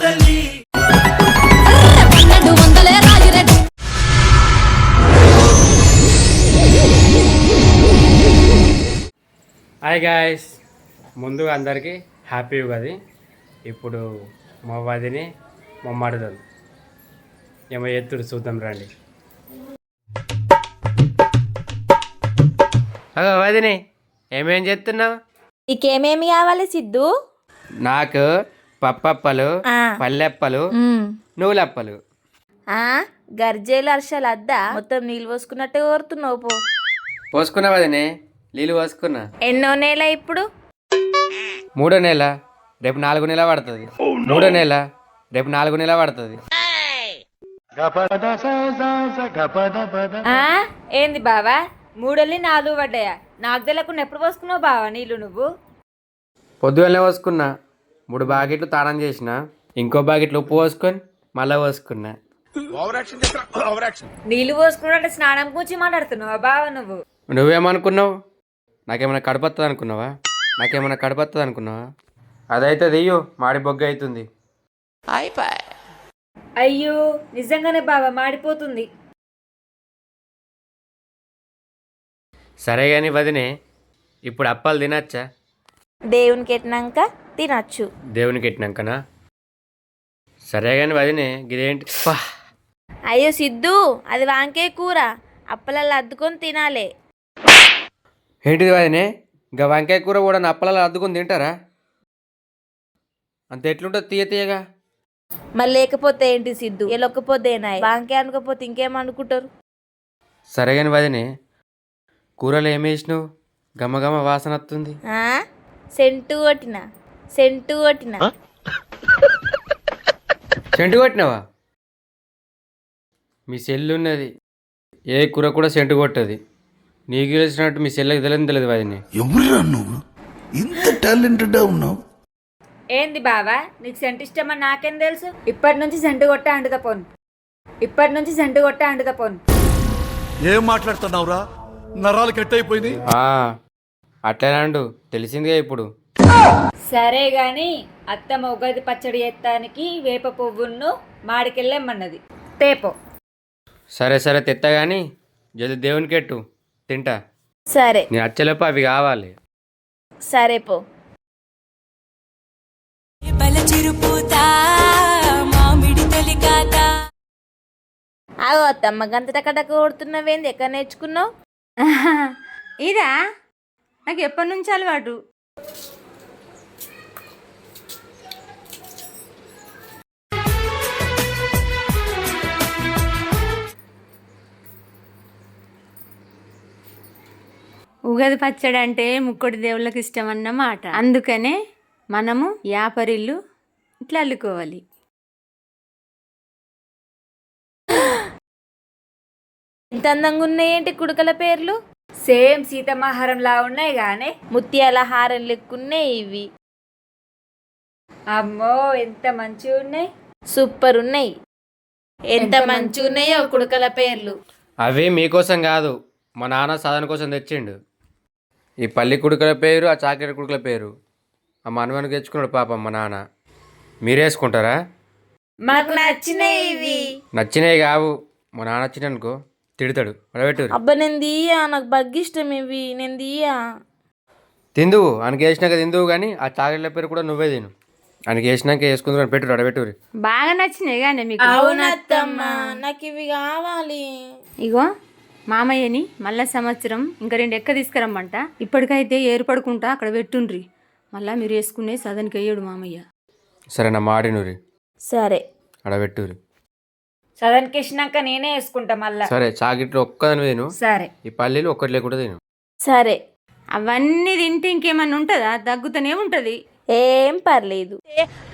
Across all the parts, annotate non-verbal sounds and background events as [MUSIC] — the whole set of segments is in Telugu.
తల్లి పన్నెండు వందలే రాగిరెడ్డి హాయ్ గాయస్. ముందుగా అందరికీ హ్యాపీ ఉగాది. ఇప్పుడు మా వదిని మా ఏమో ఎత్తుడు చూద్దాం రండి. అగో వదిని ఏమేం చేస్తున్నావు? నీకేమేమి కావాలి సిద్ధు? నాకు పప్పప్పలు. పల్లెప్పలు నువ్వులప్పలు. ఆ? గర్జేలు అర్షాలు అద్దా? మొత్తం నీళ్ళు పోసుకున్నట్టే కోరుతున్నావు పో. పోసుకున్నా వదిని నీళ్ళు పోసుకున్నా. ఎన్నో నెల ఇప్పుడు? మూడో నెల రేపు నాలుగు నెల పడుతుంది. మూడో నెల రేపు నాలుగు నెల పడుతుంది. ఆ? ఏంది బావా? మూడెళ్ళి నాలుగు పడ్డాయా? నాకు తెలియకుండా ఎప్పుడు పోసుకున్నావు బావా నీళ్ళు నువ్వు? పొద్దుగానే పోసుకున్నా. మూడు బాకెట్లు తాళం చేసిన ఇంకో బాకెట్లు ఉప్పు పోసుకొని మళ్ళీ పోసుకున్నా. నీళ్ళు పోసుకున్నట్టు స్నానం కూర్చి మాట్లాడుతున్నావా? బావా నువ్వు. నువ్వేమనుకున్నావు? నాకేమైనా కడపత్తది అనుకున్నావా నాకేమైనా కడపత్తది అనుకున్నావా అదైతే దియ్యు మాడి బొగ్గ అవుతుంది అయ్యో నిజంగానే బావా మాడిపోతుంది. సరే కానీ వదినే ఇప్పుడు అప్పాలు తినచ్చా? దేవునికి ఎట్టినాక? తినచ్చు. దేవునికి ఎట్టినాకనా సరే కానీ వదినే ఇదేంటి పా అయ్యో సిద్ధు అది వాంకే కూర. అప్పలల్లో అద్దుకొని తినాలి. ఏంటిది వదినే? ఇంకా వంకాయ కూర కూడా నా అప్పలలో అద్దుకొని తింటారా? అంత ఎట్లుంటుంది తీయ తీయగా? మరి లేకపోతే ఏంటి సిద్ధు? ఎలొక్కపోతేనాయి వాంకే అనుకోపోతే ఇంకేం అనుకుంటారు? సరే కానీ వదినే కూరలో ఏమి వేసినావు? గమ గమ వాసన వస్తుంది? సెంటు కొట్టిన? సెంటు కొట్టిన. సెంటు కొట్టినావా? మీ సెల్లు ఉన్నది ఏ కూర కూడా సెంటు కొట్టది. నీకు తెలిసినట్టు మీ సెల్లకి తెలియదు తెలియదు వదినే ఎవరురా నువ్వు? ఇంత టాలెంటెడ్ ఉన్నావు. ఏంది బావా నీకు సెంటు ఇష్టమని నాకేం తెలుసు? ఇప్పటి నుంచి సెంటు కొట్ట అంటుతా పోను. ఇప్పటి నుంచి సెంటు కొట్ట అంటుతా పోను. ఏం మాట్లాడుతున్నావురా? నరాలు కట్ అయిపోయింది ఆ, అట్లేనండు తెలిసిందిగా ఇప్పుడు. సరే గాని అత్తమ్మ ఉగాది పచ్చడి ఎత్తానికి వేప పువ్వును మాడికెళ్ళేమన్నది తేపో. సరే సరే తెత్తా కానీ జల్ది దేవునికి ఎట్టు తింటా. సరే. నీ అచ్చలపు అవి కావాలి. సరే పో. ఆగో అత్తమ్మ గంత టకటక కొడుతున్నావేంది? ఎక్కడ నేర్చుకున్నావు? ఇదా? నాకు ఎప్పటి నుంచి అలవాటు? ఉగాది పచ్చడి అంటే ముక్కడి దేవుళ్ళకి ఇష్టం అన్నమాట అందుకనే మనము యాపరిల్లు ఇట్లా అల్లుకోవాలి. ఇంత అందంగా ఉన్నాయేంటి కుడుకల పేర్లు? సేమ్ సీతమాహారంలా ఉన్నాయి గానే ముత్యాల హారం లెక్కున్నాయి ఇవి. అమ్మో ఎంత మంచిగా ఉన్నాయి. సూపర్ ఉన్నాయి. ఎంత మంచిగా ఉన్నాయో కుడుకల పేర్లు. అవి మీకోసం కాదు మా నాన్న సాధన కోసం తెచ్చిండు. ఈ పల్లి కుడుకల పేరు ఆ చాక్లెట్ కుడుకల పేరు. ఆ మనవనికి తెచ్చుకున్నాడు పాపం మా నాన్న. మీరేసుకుంటారా? మాకు నచ్చినాయి ఇవి. నచ్చినవి కావు. మా నాన్న వచ్చిననుకో తిడతాడు. పడబెట్టు అబ్బా నేను తీయా. నాకు బగ్గి ఇష్టం ఇవి. నేను తీయా. తిందువు. ఆయనకి వేసినాక తిందువు కానీ ఆ చాక్లెట్ల పేరు కూడా నువ్వే తిను. ఆయనకి వేసినాక వేసుకుందుకు పెట్టు అడబెట్టురి బాగా నచ్చినాయి కానీ మీకు. అవునత్తమ్మా నాకు ఇవి కావాలి. ఇగో. మామయ్యని మళ్ళా సంవత్సరం ఇంకా రెండు ఎక్క తీసుకురమ్మంట. ఇప్పటికైతే ఏర్పడుకుంటా అక్కడ పెట్టుండ్రి. మళ్ళా మీరు వేసుకునే సదనికి అయ్యాడు మామయ్య. సరే నా మాడినురి సరే. అడబెట్టురి సదన్కి ఇచ్చినాక నేనే వేసుకుంటా మళ్ళా సరే చాకెట్లు ఒక్కదాని తిను. సరే. ఈ పల్లీలు ఒక్కటి లేకుండా తిను. సరే. అవన్నీ తింటే ఇంకేమన్నా ఉంటుందా? దగ్గుతూనే ఉంటుంది. ఏం పర్లేదు.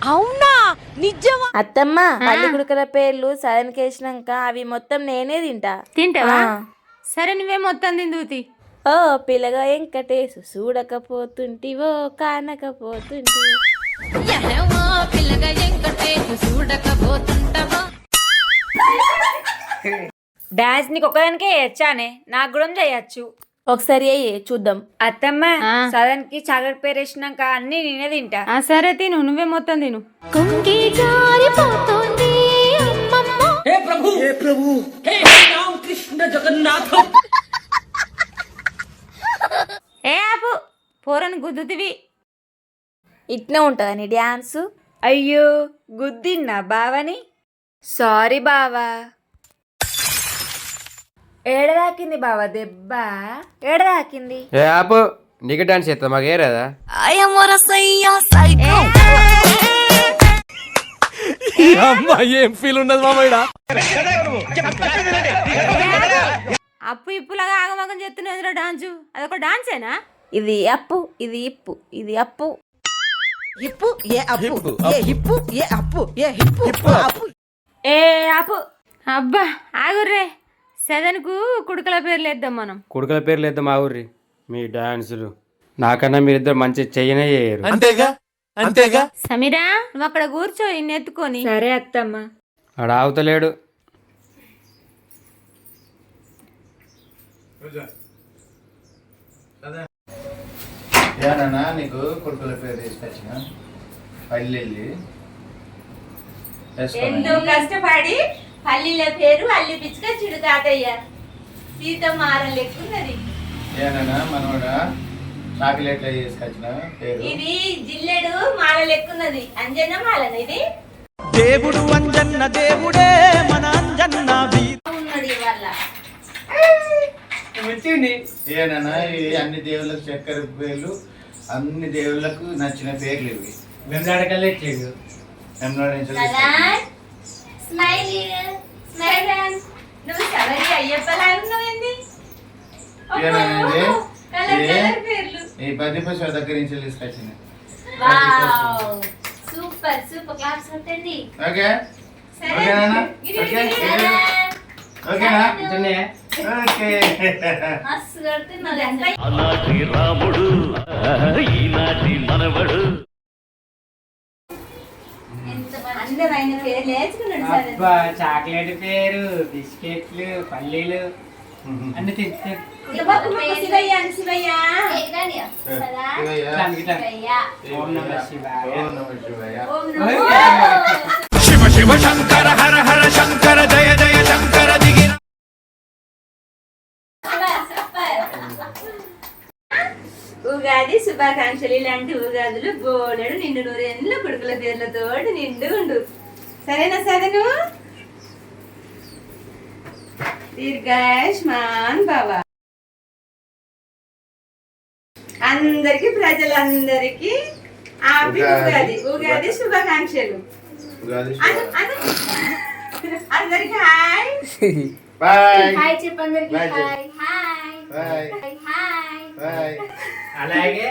అవునా? నిజమా? అత్తమ్మ పల్లి కుడుకల పేర్లు సదన్కి వేసినాక అవి మొత్తం నేనే తింటా. తింటావా. సరే నువ్వే మొత్తం తిందువుతి ఓ పిల్లగా వెంకటేశు చూడకపోతుంటివో కానకపోతుంటివో. పిల్లగా ఎంకటేసి చూడకపోతుంటవా డాన్స్ నీకు ఒక్కదానికే చేయొచ్చానే నాకు కూడా చేయొచ్చు. ఒకసారి అయ్యి చూద్దాం. అత్తమ్మ ఆ. సదన్కి చాక్లెట్ పేరు వేసినాక అన్ని నేనే తింటా. ఆ సరే తిను నువ్వే మొత్తం తిను. కుంగి జారిపోతోంది అమ్మమ్మ ఏ ఆపు పోరని గుద్దుతివి. ఇట్నే ఉంటుందని డ్యాన్స్. అయ్యో గుద్దిన్నా బావని? సారీ బావా. ఏడదాకింది బావ దెబ్బ? ఏడదాకింది? ఏ ఆపు నీకు డాన్స్ చేస్తా మాకు ఏ రాదా? అప్పు ఇప్పులాగా ఆగమగం చెప్తున్నదిరా డాన్సు? అదొక డాన్సేనా? ఇది అప్పు ఇది ఇప్పు ఇది అప్పు. ఏ ఆపు అబ్బా ఆగుర్రే. సెదన్కు కుడుకల పేర్లు వేద్దాం మనం. కొడుకుల పేర్లు వేద్దాం ఊరి మీ డాన్సులు. నాకన్నా మీరిద్దరు మంచి చెయ్యనే చేయరు. అంతేగా? అంతేగా? సమీరా నువ్వు అక్కడ కూర్చో ఇన్ని ఎత్తుకొని. సరే అత్తమ్మ. ఆడ ఆగుతలేడు. ఏనా నీకు కొడుకుల పేరు తీసుకొచ్చిన? పల్లెల్లి. ఎంతో కష్టపడి పల్లీల పేరు అల్లి పిచ్చుక చిడు తాతయ్య. సీత మారం లెక్కున్నది ఏనా మనోడ చాక్లెట్లు తీసుకొచ్చిన పేరు ఇది జిల్లెడు మాల లెక్కున్నది. అంజన మాలన ఇది? దేవుడు అంజన్న దేవుడే మన అంజన్న ఉన్నది ఇవాళ. ఏనా ఇవి అన్ని దేవుళ్ళకు చక్కెర పేర్లు అన్ని దేవుళ్ళకు నచ్చిన పేర్లు ఇవి. నుంచి సదాన్ స్మైల్ స్మైల్ నువ్వు సవరి అయ్యప్పలాగా ఈ పది పశువుల దగ్గర నుంచి తీసుకొచ్చిన వావ్ సూపర్ సూపర్ క్లాప్స్ కొట్టండి. ఓకే? ఓకేనా ఓకే. ఓకేనా. ఓకే? అలాంటి రాముడు ఈనాటి మనవడు. చాక్లెట్ పేరు బిస్కెట్లు పల్లీలు. అన్ని శివ శివ శంకర హర హర శంకర జయ జయ శంకర దిగిన ఉగాది శుభాకాంక్షలు. ఇలాంటి ఉగాదులు బోలెడు నిండు నూరేళ్ళు కొడుకుల పేర్లతో నిండు ఉండు. సరేనా సరేను దీర్ఘాయుష్మాన్ బాబా అందరికి ప్రజలందరికీ హ్యాపీ ఉగాది ఉగాది శుభాకాంక్షలు ఉగాది అను అను అందరికి హాయ్ బాయ్ హాయ్ చెప్పందరికి బాయ్ చెప్పు. Hi hi bye hi bye అలాగే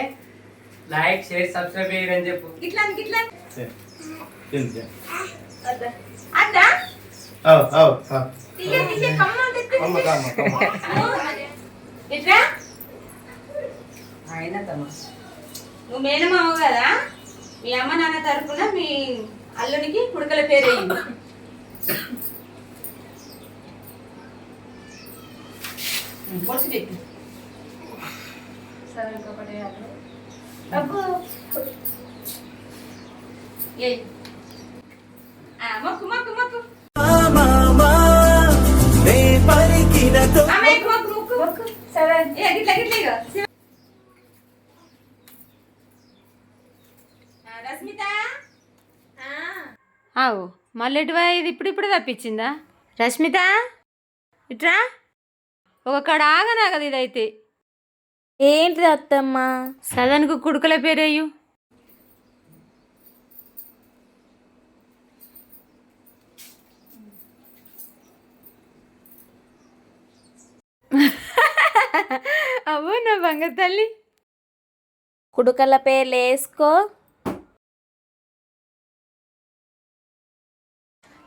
లైక్ షేర్ సబ్స్క్రైబ్ చేయరని చెప్పు. ఇట్లా ఇట్లా తింటే. అద్దా. ఓ ఓ ఓ. తీయ తీయ కమ్మ కమ్మ ఇట్లా నువ్వు మేనమావు కదా? మీ అమ్మ నాన్న తరపున మీ అల్లునికి కుడుకల పేరు వేయండి పొడిచి పెట్టు. అబ్బో. ఏయ్. ఆ, మొక్కు మొక్కు మొక్కు. ఏ గిట్ల గిట్ల రస్మిత ఆవు మళ్ళీ ఎటువా ఇది ఇప్పుడు ఇప్పుడు తప్పించిందా? రష్మిత ఇట్రా. ఒక కడ ఆగనాగదు ఇదైతే. ఏంటిది అత్తమ్మ? సదన్కు కుడుకల పేరేయు? [LAUGHS] అవ్వు నా బంగారు తల్లి. కుడుకల పేర్లు వేసుకో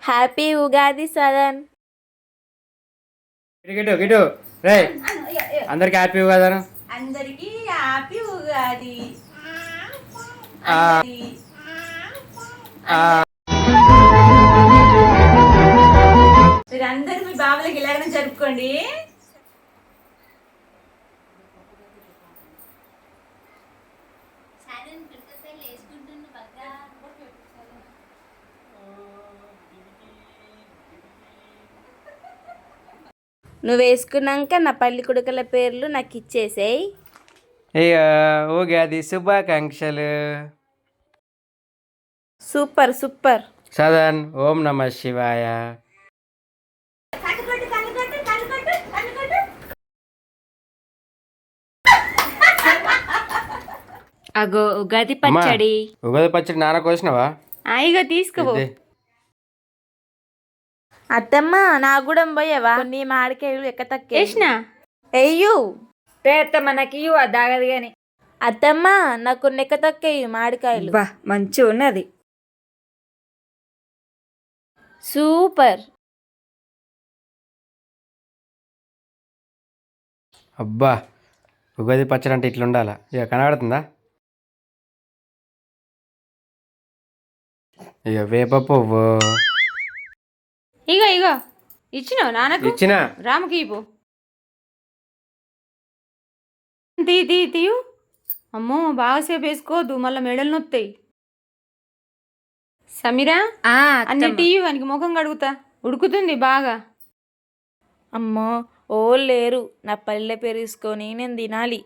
హ్యాపీ ఉగాది సదన్. గిటు గిటు రే అందరికి హ్యాపీ కదా అందరికి హ్యాపీ ఉగాది. మీరందరూ మీ బాబులకి ఇలాగనే జరుపుకోండి. నువ్వు వేసుకున్నాక నా పల్లి కుడుకల పేర్లు నాకు ఇచ్చేసేయ్. ఇక ఉగాది శుభాకాంక్షలు. Super super. సదన్ ఓం నమ శివాయ. అగో ఉగాది పచ్చడి. ఉగాది పచ్చడి నాన్న కోసినవా? ఆయిగా తీసుకో ఇదే. అత్తమ్మ నా కూడా పోయావా? కొన్ని మామిడికాయలు ఎక్క తక్కే వేసిన అయ్యు అత్తమ్మ నాకు ఇయ్యు అది ఆగదు గాని. అత్తమ్మ నాకు నెక్క తక్కేయి మామిడికాయలు? బా మంచి ఉన్నది. సూపర్! అబ్బా ఉగాది పచ్చడి అంటే ఇట్లా ఉండాలా ఇక కనబడుతుందా? ఇక వేప పువ్వు. ఇగో ఇగో. ఇచ్చినావు నాన్నకు? ఇచ్చిన. రాముకి ఇవ్వు. తీ తీ తీయు. అమ్మో బాగాసేపు వేసుకోవద్దు మళ్ళీ మెడలు నొత్తాయి. సమీరా ఆ అన్ని. టీయు వానికి ముఖం కడుగుతా. ఉడుకుతుంది బాగా. అమ్మో ఓ లేరు. నా పల్లె పేరు తీసుకొని నేను తినాలి.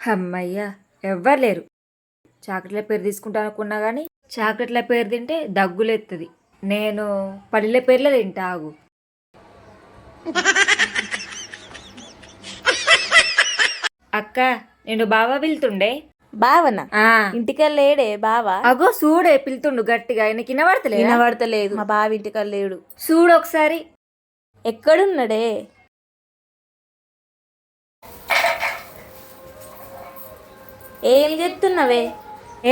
అమ్మయ్యా ఎవ్వరు లేరు. చాక్లెట్ల పేరు తీసుకుంటా అనుకున్నా కానీ చాక్లెట్ల పేరు తింటే దగ్గులెత్తది. నేను పల్లెల పేర్లే తింటా ఆగు. అక్క నేను బావా పిలుతుండే? బావన? ఇంటికెళ్ళేడే బావా? అగో చూడే పిలుతుండు గట్టిగా ఆయనకి వినబడతలేదు? వినబడతలేదు. మా బావ ఇంటికెళ్ళేడు చూడు ఒకసారి. ఎక్కడున్నాడే? ఏం చెప్తున్నావే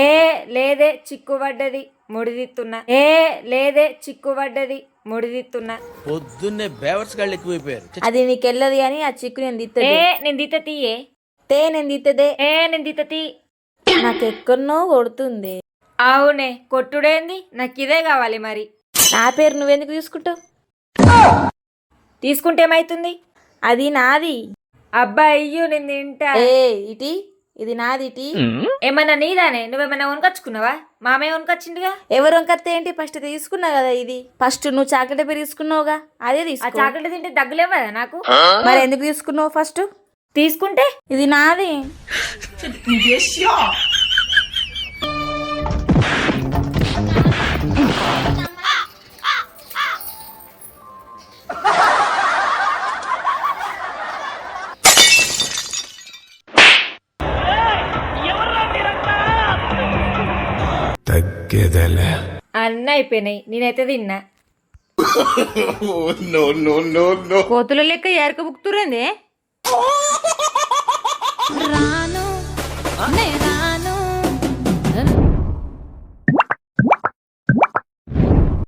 ఏ లేదే చిక్కుబడ్డది ముడిదిత్తున్నా. ఏ లేదే చిక్కుబడ్డది ముడిదిత్తున్నా. పొద్దున్నే బేవర్స్ గాళ్ళు ఎక్కువైపోయారు. అది నీకెళ్ళదు అని ఆ చిక్కు నేను దిత్త ఏ నేను దిత్త తీయే తే నేను దిత్తదే ఏ నేను దిత్త తీ నాకెక్కడనో కొడుతుంది. అవునే కొట్టుడేంది? నాకు ఇదే కావాలి మరి. నా పేరు నువ్వెందుకు తీసుకుంటావు? తీసుకుంటే ఏమైతుంది? అది నాది. అబ్బా అయ్యో నేను తింటా. ఏ ఇటీ? ఇది నాది ఇటీ ఏమన్నా నీదానే? నువ్వేమన్నా వనకొచ్చుకున్నావా మామే వనకొచ్చిండుగా ఎవరు వనకొస్తే ఏంటి? ఫస్ట్ తీసుకున్నా కదా ఇది. ఫస్ట్ నువ్వు చాక్లెట్ పేరు తీసుకున్నావుగా? అదే తీసుకో. ఆ చాక్లెట్ తింటే దగ్గులేవా నాకు? మరి ఎందుకు తీసుకున్నావు ఫస్ట్? తీసుకుంటే? ఇది నాది. [LAUGHS] తగ్గేదలే అన్నీ అయిపోయినాయి. నేనైతే తిన్నా. [LAUGHS] కోతుల లెక్క ఏరక బుక్తురేందే రాను